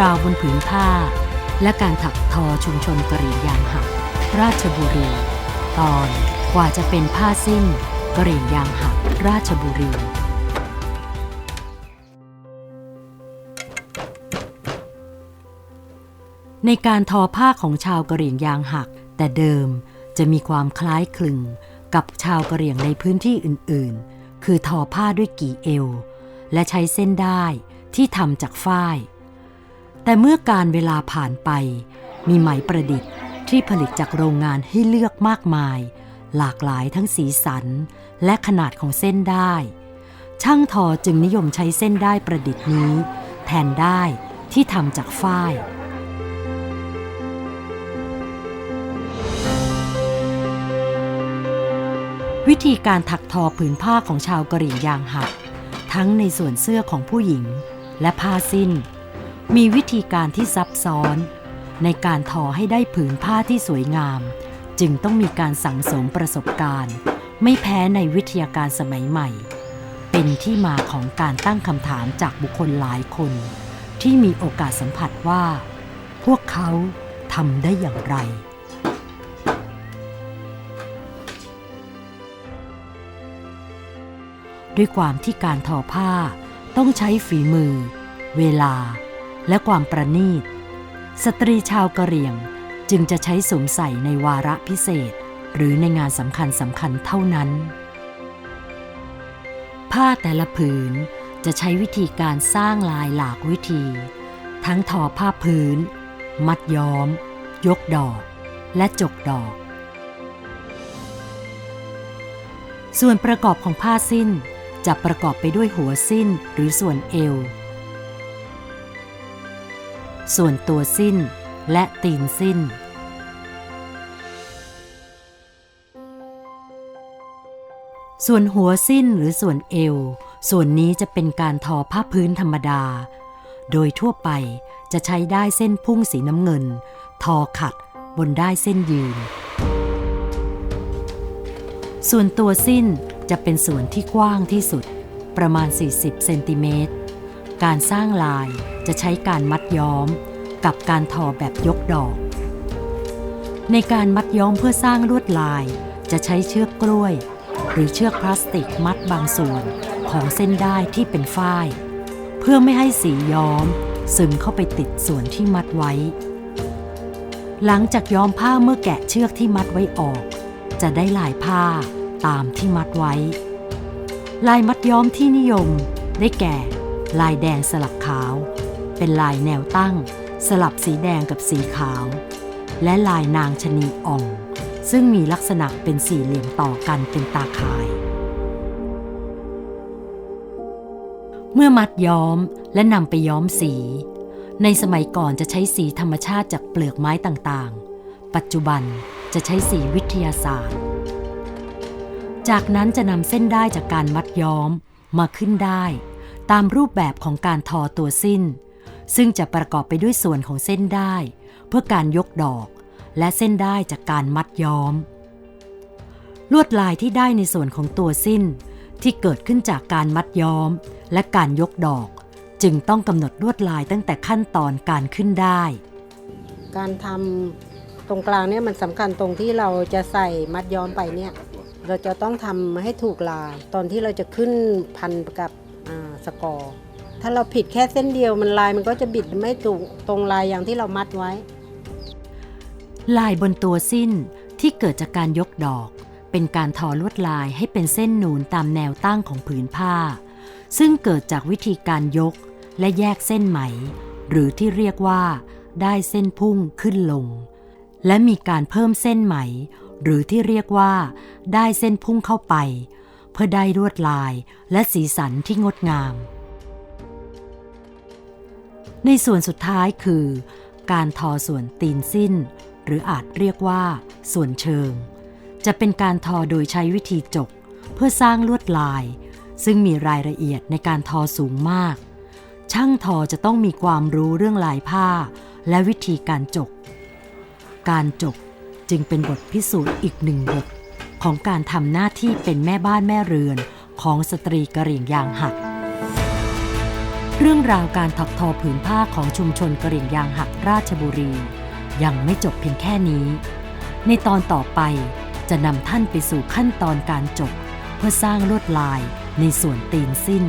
ราวบนผืนผ้า และการถักทอชุมชนกะเหรี่ยงยางหัก ราชบุรี ตอนกว่าจะเป็นผ้าสิ้นกะเหรี่ยงยางหัก ราชบุรีในการทอผ้าของชาวกะเหรี่ยงยางหัก แต่เดิมจะมีความคล้ายคลึงกับชาวกะเหรี่ยงในพื้นที่อื่นๆ คือทอผ้าด้วยกี่เอว และใช้เส้นได้ที่ทำจากฝ้าย แต่เมื่อการเวลาผ่านไป มีไหมประดิษฐ์ที่ผลิตจากโรงงานให้เลือกมากมาย หลากหลายทั้งสีสัน และขนาดของเส้นได้ ช่างทอจึงนิยมใช้เส้นได้ประดิษฐ์นี้ แทนได้ที่ทำจากฝ้ายวิธีการถักทอผืนผ้าของชาวกะเหรี่ยงยางหัก ทั้งในส่วนเสื้อของผู้หญิง และผ้าสิ้น มีวิธีการที่ซับซ้อน ในการทอให้ได้ผืนผ้าที่สวยงาม จึงต้องมีการสั่งสมประสบการณ์ ไม่แพ้ในวิทยาการสมัยใหม่ เป็นที่มาของการตั้งคำถามจากบุคคลหลายคน ที่มีโอกาสสัมผัสว่า พวกเขาทำได้อย่างไรด้วยความที่การทอผ้าต้องใช้ฝีมือ เวลา และความประณีต สตรีชาวกะเหรี่ยงจึงจะใช้สวมใส่ในวาระพิเศษ หรือในงานสำคัญสำคัญเท่านั้น ผ้าแต่ละผืนจะใช้วิธีการสร้างลายหลากวิธี ทั้งทอผ้าพื้น มัดย้อม ยกดอก และจกดอก ส่วนประกอบของผ้าสิ้นจะประกอบไปด้วยหัวสิ้นหรือส่วนเอว ส่วนตัวสิ้นและตีนสิ้น ส่วนหัวสิ้นหรือส่วนเอว ส่วนนี้จะเป็นการทอผ้าพื้นธรรมดา โดยทั่วไปจะใช้ได้เส้นพุ่งสีน้ำเงิน ทอขัดบนได้เส้นยืน ส่วนตัวสิ้นจะเป็นส่วนที่กว้างที่สุดประมาณ 40 เซนติเมตร การสร้างลายจะใช้การมัดย้อม กับการทอแบบยกดอก ในการมัดย้อมเพื่อสร้างลวดลาย จะใช้เชือกกล้วย หรือเชือกพลาสติกมัดบางส่วนของเส้นได้ที่เป็นฝ้าย เพื่อไม่ให้สีย้อม ซึมเข้าไปติดส่วนที่มัดไว้ หลังจากย้อมผ้าเมื่อแกะเชือกที่มัดไว้ออก จะได้ลายผ้าตามที่มัดไว้ ลายมัดย้อมที่นิยมได้แก่ ลายแดงสลับขาว เป็นลายแนวตั้ง สลับสีแดงกับสีขาว และลายนางชะนีอ่อง ซึ่งมีลักษณะเป็นสี่เหลี่ยมต่อกันเป็นตาข่าย เมื่อมัดย้อมและนำไปย้อมสี ในสมัยก่อนจะใช้สีธรรมชาติจากเปลือกไม้ต่างๆ ปัจจุบันจะใช้สีวิทยาศาสตร์ จากนั้นจะนำเส้นได้จากการมัดย้อมมาขึ้นได้ ตามรูปแบบของการทอตัวสิ้น ซึ่งจะประกอบไปด้วยส่วนของเส้นได้ เพื่อการยกดอก และเส้นได้จากการมัดย้อม ลวดลายที่ได้ในส่วนของตัวสิ้นที่เกิดขึ้นจากการมัดย้อม และการยกดอก จึงต้องกำหนดลวดลายตั้งแต่ขั้นตอนการขึ้นได้ การทำตรงกลางเนี่ยมันสำคัญตรงที่เราจะใส่มัดย้อมไปเนี่ยเราจะต้องทำให้ถูกลายตอนที่เราจะขึ้นพันกับ สกอร์ ถ้าเราผิดแค่เส้นเดียวมันลายมันก็จะบิดไม่ตรงตรงลายอย่างที่เรามัดไว้ ลายบนตัวสิ้นที่เกิดจากการยกดอก เป็นการทอลวดลายให้เป็นเส้นนูนตามแนวตั้งของผืนผ้า ซึ่งเกิดจากวิธีการยกและแยกเส้นไหม หรือที่เรียกว่า ได้เส้นพุ่งขึ้นลง และมีการเพิ่มเส้นไหม หรือที่เรียกว่า ได้เส้นพุ่งเข้าไป เพื่อได้ลวดลายและสีสันที่งดงาม ในส่วนสุดท้ายคือ การทอส่วนตีนสิ้น หรืออาจเรียกว่า ส่วนเชิง จะเป็นการทอโดยใช้วิธีจก เพื่อสร้างลวดลาย ซึ่งมีรายละเอียดในการทอสูงมาก ช่างทอจะต้องมีความรู้เรื่องลายผ้า และวิธีการจก การจกจึงเป็นบทพิสูจน์อีกหนึ่งบท ของการทำหน้าที่เป็นแม่บ้านแม่เรือนของสตรีกะเหรี่ยงยางหัก เรื่องราวการถักทอผืนผ้าของชุมชนกระเหรี่ยงยางหักราชบุรี ยังไม่จบเพียงแค่นี้ ในตอนต่อไปจะนำท่านไปสู่ขั้นตอนการจบ เพื่อสร้างลวดลายในส่วนตีนสิ้น